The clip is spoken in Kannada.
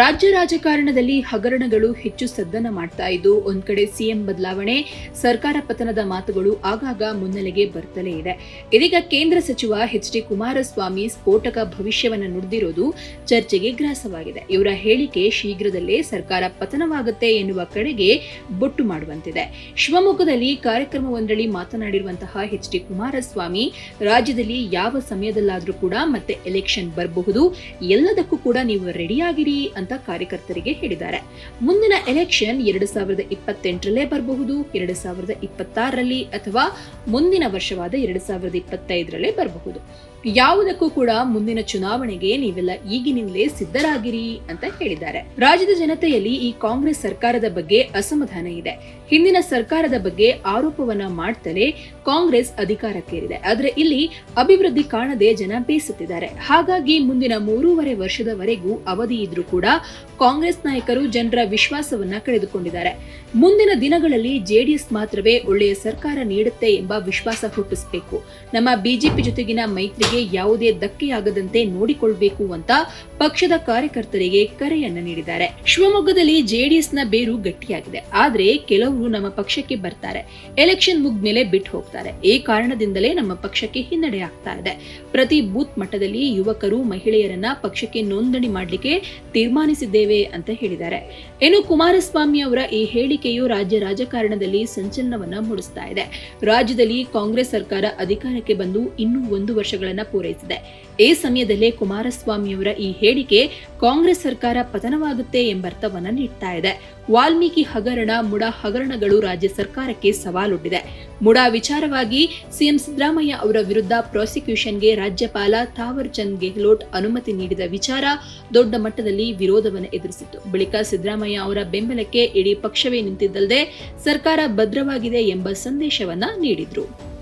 ರಾಜ್ಯ ರಾಜಕಾರಣದಲ್ಲಿ ಹಗರಣಗಳು ಹೆಚ್ಚು ಸದ್ದನ ಮಾಡ್ತಾ ಇದ್ದು, ಒಂದ್ ಕಡೆ ಸಿಎಂ ಬದಲಾವಣೆ, ಸರ್ಕಾರ ಪತನದ ಮಾತುಗಳು ಆಗಾಗ ಮುನ್ನೆಲೆಗೆ ಬರ್ತಲೇ ಇದೆ. ಇದೀಗ ಕೇಂದ್ರ ಸಚಿವ ಎಚ್ ಡಿ ಕುಮಾರಸ್ವಾಮಿ ಸ್ಫೋಟಕ ಭವಿಷ್ಯವನ್ನು ನುಡಿದಿರೋದು ಚರ್ಚೆಗೆ ಗ್ರಾಸವಾಗಿದೆ. ಇವರ ಹೇಳಿಕೆ ಶೀಘ್ರದಲ್ಲೇ ಸರ್ಕಾರ ಪತನವಾಗುತ್ತೆ ಎನ್ನುವ ಕಡೆಗೆ ಬೊಟ್ಟು ಮಾಡುವಂತಿದೆ. ಶಿವಮೊಗ್ಗದಲ್ಲಿ ಕಾರ್ಯಕ್ರಮವೊಂದರಲ್ಲಿ ಮಾತನಾಡಿರುವಂತಹ ಎಚ್ ಡಿ ಕುಮಾರಸ್ವಾಮಿ, ರಾಜ್ಯದಲ್ಲಿ ಯಾವ ಸಮಯದಲ್ಲಾದರೂ ಕೂಡ ಮತ್ತೆ ಎಲೆಕ್ಷನ್ ಬರಬಹುದು. ಎಲ್ಲದಕ್ಕೂ ಕೂಡ ನೀವು ರೆಡಿಯಾಗಿರಿ ಅಂತ ಕಾರ್ಯಕರ್ತರಿಗೆ ಹೇಳಿದ್ದಾರೆ. ಮುಂದಿನ ಎಲೆಕ್ಷನ್ ಎರಡು ಸಾವಿರದ ಇಪ್ಪತ್ತೆಂಟರಲ್ಲೇ ಬರಬಹುದು, ಎರಡು ಸಾವಿರದ ಇಪ್ಪತ್ತಾರರಲ್ಲಿ ಅಥವಾ ಮುಂದಿನ ವರ್ಷವಾದ ಎರಡು ಸಾವಿರದ ಇಪ್ಪತ್ತೈದರಲ್ಲೇ ಬರಬಹುದು. ಯಾವುದಕ್ಕೂ ಕೂಡ ಮುಂದಿನ ಚುನಾವಣೆಗೆ ನೀವೆಲ್ಲ ಈಗಿನಿಂದಲೇ ಸಿದ್ಧರಾಗಿರಿ ಅಂತ ಹೇಳಿದ್ದಾರೆ. ರಾಜ್ಯದ ಜನತೆಯಲ್ಲಿ ಈ ಕಾಂಗ್ರೆಸ್ ಸರ್ಕಾರದ ಬಗ್ಗೆ ಅಸಮಾಧಾನ ಇದೆ. ಹಿಂದಿನ ಸರ್ಕಾರದ ಬಗ್ಗೆ ಆರೋಪವನ್ನ ಮಾಡ್ತಲೇ ಕಾಂಗ್ರೆಸ್ ಅಧಿಕಾರಕ್ಕೇರಿದೆ. ಆದರೆ ಇಲ್ಲಿ ಅಭಿವೃದ್ಧಿ ಕಾಣದೆ ಜನ ಬೇಸುತ್ತಿದ್ದಾರೆ. ಹಾಗಾಗಿ ಮುಂದಿನ ಮೂರೂವರೆ ವರ್ಷದವರೆಗೂ ಅವಧಿ ಇದ್ರೂ ಕೂಡ ಕಾಂಗ್ರೆಸ್ ನಾಯಕರು ಜನರ ವಿಶ್ವಾಸವನ್ನ ಕಳೆದುಕೊಂಡಿದ್ದಾರೆ. ಮುಂದಿನ ದಿನಗಳಲ್ಲಿ ಜೆಡಿಎಸ್ ಮಾತ್ರವೇ ಒಳ್ಳೆಯ ಸರ್ಕಾರ ನೀಡುತ್ತೆ ಎಂಬ ವಿಶ್ವಾಸ ಹುಟ್ಟಿಸಬೇಕು. ನಮ್ಮ ಬಿಜೆಪಿ ಜೊತೆಗಿನ ಮೈತ್ರಿಗೆ ಯಾವುದೇ ಧಕ್ಕೆಯಾಗದಂತೆ ನೋಡಿಕೊಳ್ಬೇಕು ಅಂತ ಪಕ್ಷದ ಕಾರ್ಯಕರ್ತರಿಗೆ ಕರೆಯನ್ನ ನೀಡಿದ್ದಾರೆ. ಶಿವಮೊಗ್ಗದಲ್ಲಿ ಜೆಡಿಎಸ್ನ ಬೇರು ಗಟ್ಟಿಯಾಗಿದೆ. ಆದ್ರೆ ಕೆಲವರು ನಮ್ಮ ಪಕ್ಷಕ್ಕೆ ಬರ್ತಾರೆ. ಎಲೆಕ್ಷನ್ ಮುಗ್ದ್ಮೇಲೆ ಬಿಟ್ಟು ಹೋಗ್ತಾರೆ. ಈ ಕಾರಣದಿಂದಲೇ ನಮ್ಮ ಪಕ್ಷಕ್ಕೆ ಹಿನ್ನಡೆ ಆಗ್ತಾ ಇದೆ. ಪ್ರತಿ ಬೂತ್ ಮಟ್ಟದಲ್ಲಿ ಯುವಕರು, ಮಹಿಳೆಯರನ್ನ ಪಕ್ಷಕ್ಕೆ ನೋಂದಣಿ ಮಾಡಲಿಕ್ಕೆ ತೀರ್ಮಾನಿಸಿದ್ದೇವೆ ಅಂತ ಹೇಳಿದ್ದಾರೆ. ಇನ್ನು ಕುಮಾರಸ್ವಾಮಿ ಅವರ ಈ ಹೇಳಿಕೆಯು ರಾಜ್ಯ ರಾಜಕಾರಣದಲ್ಲಿ ಸಂಚಲನವನ್ನ ಮೂಡಿಸ್ತಾ ಇದೆ. ರಾಜ್ಯದಲ್ಲಿ ಕಾಂಗ್ರೆಸ್ ಸರ್ಕಾರ ಅಧಿಕಾರಕ್ಕೆ ಬಂದು ಇನ್ನೂ ಒಂದು ವರ್ಷಗಳನ್ನ ಪೂರೈಸಿದೆ. ಈ ಸಮಯದಲ್ಲೇ ಕುಮಾರಸ್ವಾಮಿಯವರ ಈ ಹೇಳಿಕೆ ಕಾಂಗ್ರೆಸ್ ಸರ್ಕಾರ ಪತನವಾಗುತ್ತೆ ಎಂಬರ್ಥವನ್ನ ನೀಡ್ತಾ ಇದೆ. ವಾಲ್ಮೀಕಿ ಹಗರಣ, ಮುಡಾ ಹಗರಣಗಳು ರಾಜ್ಯ ಸರ್ಕಾರಕ್ಕೆ ಸವಾಲೊಡ್ಡಿದೆ. ಮುಡಾ ವಿಚಾರವಾಗಿ ಸಿಎಂ ಸಿದ್ದರಾಮಯ್ಯ ಅವರ ವಿರುದ್ಧ ಪ್ರಾಸಿಕ್ಯೂಷನ್ಗೆ ರಾಜ್ಯಪಾಲ ಥಾವರ್ ಚಂದ್ ಗೆಹ್ಲೋಟ್ ಅನುಮತಿ ನೀಡಿದ ವಿಚಾರ ದೊಡ್ಡ ಮಟ್ಟದಲ್ಲಿ ವಿರೋಧವನ್ನು ಎದುರಿಸಿತ್ತು. ಬಳಿಕ ಸಿದ್ದರಾಮಯ್ಯ ಅವರ ಬೆಂಬಲಕ್ಕೆ ಇಡೀ ಪಕ್ಷವೇ ನಿಂತಿದ್ದಲ್ಲದೆ ಸರ್ಕಾರ ಭದ್ರವಾಗಿದೆ ಎಂಬ ಸಂದೇಶವನ್ನ ನೀಡಿದ್ರು.